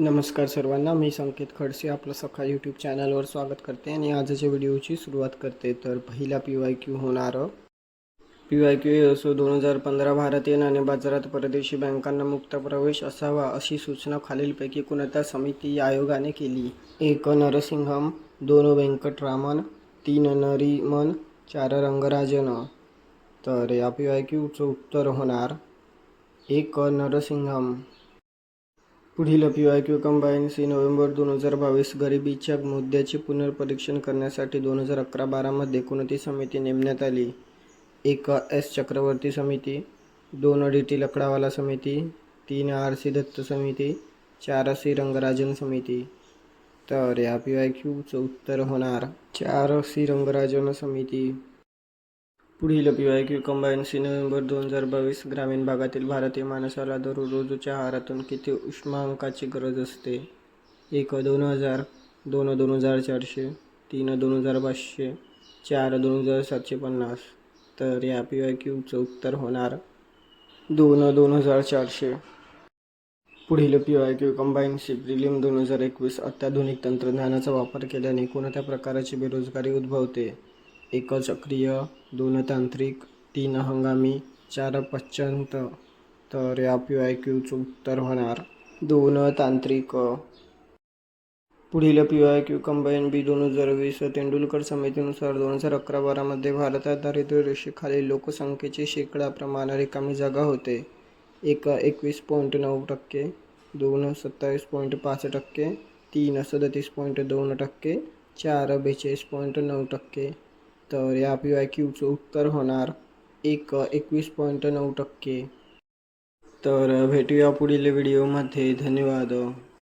नमस्कार सर्वांना मी संकेत खडसे आपलं सखा यूट्यूब चॅनलवर स्वागत करते आणि आजच्या व्हिडिओची सुरुवात करते. तर पहिला पी वाय क्यू होणार. पी वाय क्यू असो दोन हजार पंधरा भारतीय नाणे बाजारात परदेशी बँकांना मुक्त प्रवेश असावा अशी सूचना खालीलपैकी कोणत्या समिती आयोगाने केली? एक नरसिंहम दोन. व्यंकटरामन तीन. नरीमन चार. रंगराजन. तर या पी वाय क्यूचं उत्तर होणार. एक नरसिंहम. पुढील P Q combine C November दोन हजार बावीस गरिबीच्या मुद्द्याचे पुनर्परीक्षण करण्यासाठी दोन हजार अकरा बारामध्ये कोणती समिती नेमण्यात आली? एक एस चक्रवर्ती समिती दोन डी टी लकडावाला समिती तीन आर सी दत्त समिती चार सी रंगराजन समिती. तर या पी क्यूचं उत्तर होणार चार सी रंगराजन समिती. पुढील P Y Q combine C November दोन हजार बावीस ग्रामीण भागातील भारतीय माणसाला दररोजच्या आहारातून किती उष्मांकाची गरज असते? एक दोन हजार दोन दोन हजार चारशे तीन दोन हजार पाचशे चार दोन हजार सातशे पन्नास. तर या पी वाय क्यूचं उत्तर होणार दोन दोन हजार चारशे. पुढील P Y Q combine C prelim दोन हजार एकवीस अत्याधुनिक तंत्रज्ञानाचा वापर केल्याने कोणत्या प्रकारची बेरोजगारी उद्भवते? एक चक्रीय दोन तांत्रिक तीन हंगामी चार पश्चांत. तर या पी वाय क्यूचं उत्तर होणार दोन तांत्रिक पुढील P Y Q combine B दोन हजार वीस तेंडुलकर समितीनुसार दोन हजार अकरा बारामध्ये भारतात दारिद्र्य रेषेखालील लोकसंख्येचे शेकडा प्रमाण रिकामी जागा होते. एक एकवीस पॉईंट नऊ टक्के दोन सत्तावीस पॉईंट पाच टक्के तीन सदतीस पॉईंट दोन टक्के चार बेचाळीस पॉईंट नऊ टक्के. तर या पी वाय क्यूचं उत्तर होणार एक एकवीस पॉईंट नऊ टक्के. तर भेटूया पुढील व्हिडिओमध्ये धन्यवाद.